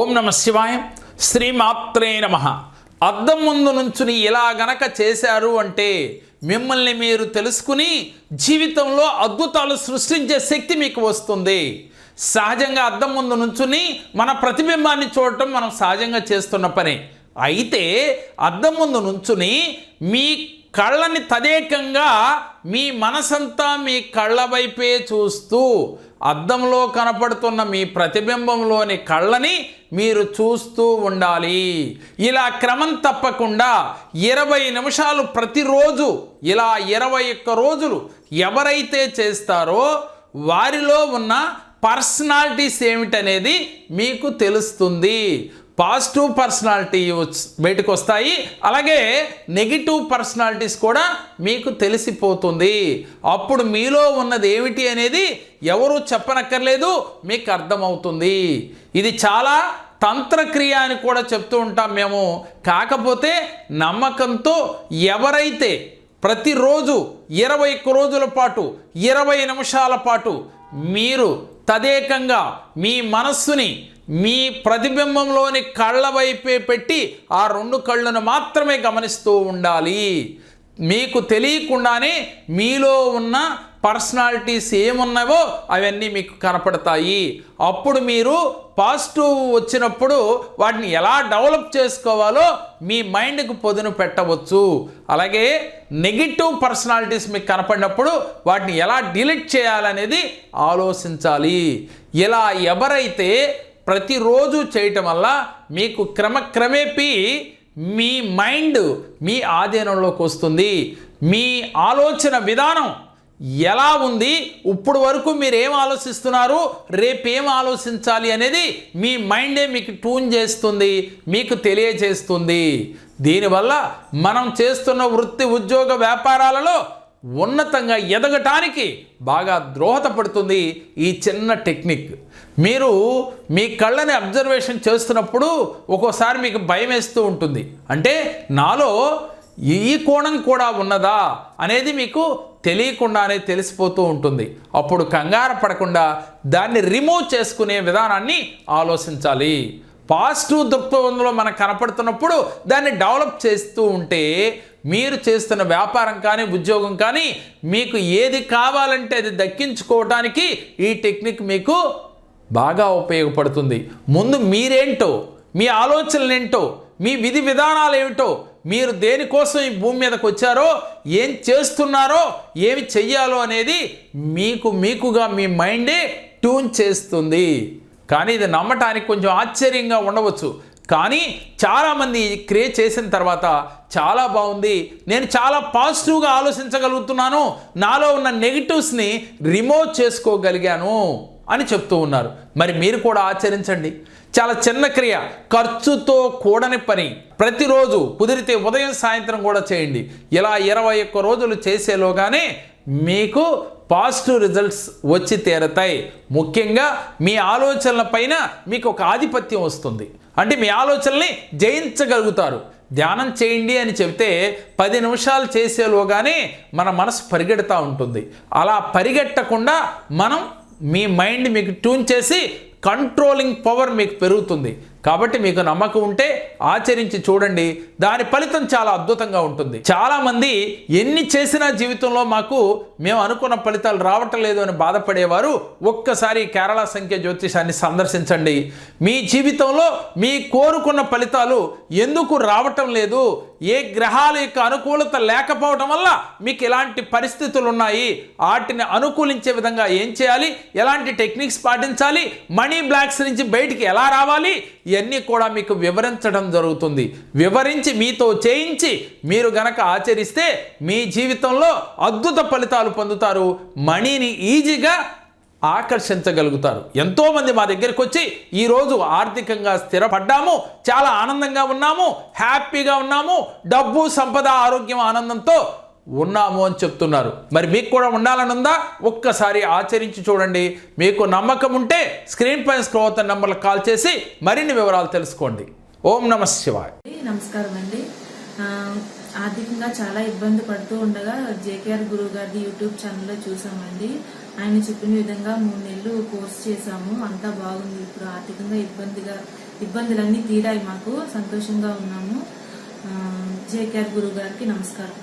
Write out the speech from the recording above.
ఓం నమ శివాయ. శ్రీమాత్రే నమ. అద్దం ముందు నుంచుని ఇలా గనక చేశారు అంటే మిమ్మల్ని మీరు తెలుసుకుని జీవితంలో అద్భుతాలు సృష్టించే శక్తి మీకు వస్తుంది. సహజంగా అద్దం ముందు నుంచుని మన ప్రతిబింబాన్ని చూడటం మనం సహజంగా చేస్తున్న పని. అయితే అద్దం ముందు నుంచుని మీ కళ్ళని తదేకంగా మీ మనసంతా మీ కళ్ళ వైపే చూస్తూ అద్దంలో కనపడుతున్న మీ ప్రతిబింబంలోని కళ్ళని మీరు చూస్తూ ఉండాలి. ఇలా క్రమం తప్పకుండా ఇరవై నిమిషాలు ప్రతిరోజు ఇలా ఇరవై ఒక్క రోజులు ఎవరైతే చేస్తారో వారిలో ఉన్న పర్సనాలిటీస్ ఏమిటనేది మీకు తెలుస్తుంది. పాజిటివ్ పర్సనాలిటీ బయటకు వస్తాయి అలాగే నెగిటివ్ పర్సనాలిటీస్ కూడా మీకు తెలిసిపోతుంది. అప్పుడు మీలో ఉన్నది ఏమిటి అనేది ఎవరు చెప్పనక్కర్లేదు మీకు అర్థమవుతుంది. ఇది చాలా తంత్రక్రియ అని కూడా చెప్తూ ఉంటాం మేము. కాకపోతే నమ్మకంతో ఎవరైతే ప్రతిరోజు ఇరవై ఒక్క రోజుల పాటు ఇరవై నిమిషాల పాటు మీరు తదేకంగా మీ మనస్సుని మీ ప్రతిబింబంలోని కళ్ళ వైపే పెట్టి ఆ రెండు కళ్ళను మాత్రమే గమనిస్తూ ఉండాలి. మీకు తెలియకుండానే మీలో ఉన్న పర్సనాలిటీస్ ఏమున్నావో అవన్నీ మీకు కనపడతాయి. అప్పుడు మీరు పాజిటివ్ వచ్చినప్పుడు వాటిని ఎలా డెవలప్ చేసుకోవాలో మీ మైండ్కి పొదును పెట్టవచ్చు. అలాగే నెగిటివ్ పర్సనాలిటీస్ మీకు కనపడినప్పుడు వాటిని ఎలా డిలీట్ చేయాలనేది ఆలోచించాలి. ఇలా ఎవరైతే ప్రతిరోజు చేయటం వల్ల మీకు క్రమక్రమేపీ మీ మైండ్ మీ ఆధీనంలోకి వస్తుంది. మీ ఆలోచన విధానం ఎలా ఉంది? ఇప్పుడు వరకు మీరు ఏం ఆలోచిస్తున్నారు? రేపేం ఆలోచించాలి అనేది మీ మైండే మీకు ట్యూన్ చేస్తుంది మీకు తెలియజేస్తుంది. దీనివల్ల మనం చేస్తున్న వృత్తి ఉద్యోగ వ్యాపారాలలో ఉన్నతంగా ఎదగటానికి బాగా దోహదపడుతుంది ఈ చిన్న టెక్నిక్. మీరు మీ కళ్ళని అబ్జర్వేషన్ చేస్తున్నప్పుడు ఒక్కోసారి మీకు భయం వేస్తూ ఉంటుంది. అంటే నాలో ఈ కోణం కూడా ఉన్నదా అనేది మీకు తెలియకుండానే తెలిసిపోతూ ఉంటుంది. అప్పుడు కంగారు పడకుండా దాన్ని రిమూవ్ చేసుకునే విధానాన్ని ఆలోచించాలి. పాజిటివ్ దృక్పథంలో మనకు కనపడుతున్నప్పుడు దాన్ని డెవలప్ చేస్తూ ఉంటే మీరు చేస్తున్న వ్యాపారం కానీ ఉద్యోగం కానీ మీకు ఏది కావాలంటే అది దక్కించుకోవటానికి ఈ టెక్నిక్ మీకు బాగా ఉపయోగపడుతుంది. ముందు మీరేంటో మీ ఆలోచనలు ఏంటో మీ విధి విధానాలు ఏమిటో మీరు దేనికోసం ఈ భూమి మీదకి వచ్చారో ఏం చేస్తున్నారో ఏమి చెయ్యాలో అనేది మీకు మీకుగా మీ మైండే ట్యూన్ చేస్తుంది. కానీ ఇది నమ్మటానికి కొంచెం ఆశ్చర్యంగా ఉండవచ్చు. కానీ చాలామంది క్రియేట్ చేసిన తర్వాత చాలా బాగుంది. నేను చాలా పాజిటివ్గా ఆలోచించగలుగుతున్నాను. నాలో ఉన్న నెగిటివ్స్ని రిమూవ్ చేసుకోగలిగాను అని చెప్తూ ఉన్నారు. మరి మీరు కూడా ఆచరించండి. చాలా చిన్న క్రియ ఖర్చుతో కూడని పని. ప్రతిరోజు కుదిరితే ఉదయం సాయంత్రం కూడా చేయండి. ఇలా ఇరవై ఒక్క రోజులు చేసేలోగానే మీకు పాజిటివ్ రిజల్ట్స్ వచ్చి తీరతాయి. ముఖ్యంగా మీ ఆలోచనల పైన మీకు ఒక ఆధిపత్యం వస్తుంది. అంటే మీ ఆలోచనల్ని జయించగలుగుతారు. ధ్యానం చేయండి అని చెప్తే పది నిమిషాలు చేసేలోగానే మన మనసు పరిగెడతా ఉంటుంది. అలా పరిగెట్టకుండా మనం మీ మైండ్ మీకు ట్యూన్ చేసి కంట్రోలింగ్ పవర్ మీకు పెరుగుతుంది. కాబట్టి మీకు నమ్మకం ఉంటే ఆచరించి చూడండి. దాని ఫలితం చాలా అద్భుతంగా ఉంటుంది. చాలా మంది ఎన్ని చేసినా జీవితంలో మాకు మేము అనుకున్న ఫలితాలు రావటం లేదు అని బాధపడేవారు ఒక్కసారి కేరళ సంఖ్య జ్యోతిషాన్ని సందర్శించండి. మీ జీవితంలో మీ కోరుకున్న ఫలితాలు ఎందుకు రావటం లేదు? ఏ గ్రహాల యొక్క అనుకూలత లేకపోవటం వల్ల మీకు ఎలాంటి పరిస్థితులు ఉన్నాయి? వాటిని అనుకూలించే విధంగా ఏం చేయాలి? ఎలాంటి టెక్నిక్స్ పాటించాలి? మనీ బ్లాక్స్ నుంచి బయటికి ఎలా రావాలి? ఇవన్నీ కూడా మీకు వివరించడం జరుగుతుంది. వివరించి మీతో చేయించి మీరు గనక ఆచరిస్తే మీ జీవితంలో అద్భుత ఫలితాలు పొందుతారు. మనీని ఈజీగా ఆకర్షించగలుగుతారు. ఎంతోమంది మా దగ్గరికి వచ్చి ఈరోజు ఆర్థికంగా స్థిరపడ్డాము చాలా ఆనందంగా ఉన్నాము హ్యాపీగా ఉన్నాము డబ్బు సంపద ఆరోగ్యం ఆనందంతో ఉన్నాము అని చెప్తున్నారు. మరి మీకు కూడా ఉండాలని ఉందా? ఒక్కసారి ఆచరించి చూడండి. మీకు నమ్మకం ఉంటే స్క్రీన్ పైన స్క్రోల్ అవుతున్న నెంబర్లకు కాల్ చేసి మరిన్ని వివరాలు తెలుసుకోండి. ఓం నమ శివాయ్. నమస్కారం అండి. ఆర్థికంగా చాలా ఇబ్బంది పడుతూ ఉండగా జేకేఆర్ గురువు గారి యూట్యూబ్ ఛానల్లో చూసామండి. ఆయన చెప్పిన విధంగా మూడు నెలలు కోర్స్ చేశాము. అంతా బాగుంది. ఇప్పుడు ఆర్థికంగా ఇబ్బందిగా ఇబ్బందులన్నీ తీరాయి మాకు. సంతోషంగా ఉన్నాము. జేకేఆర్ గురువు గారికి నమస్కారం.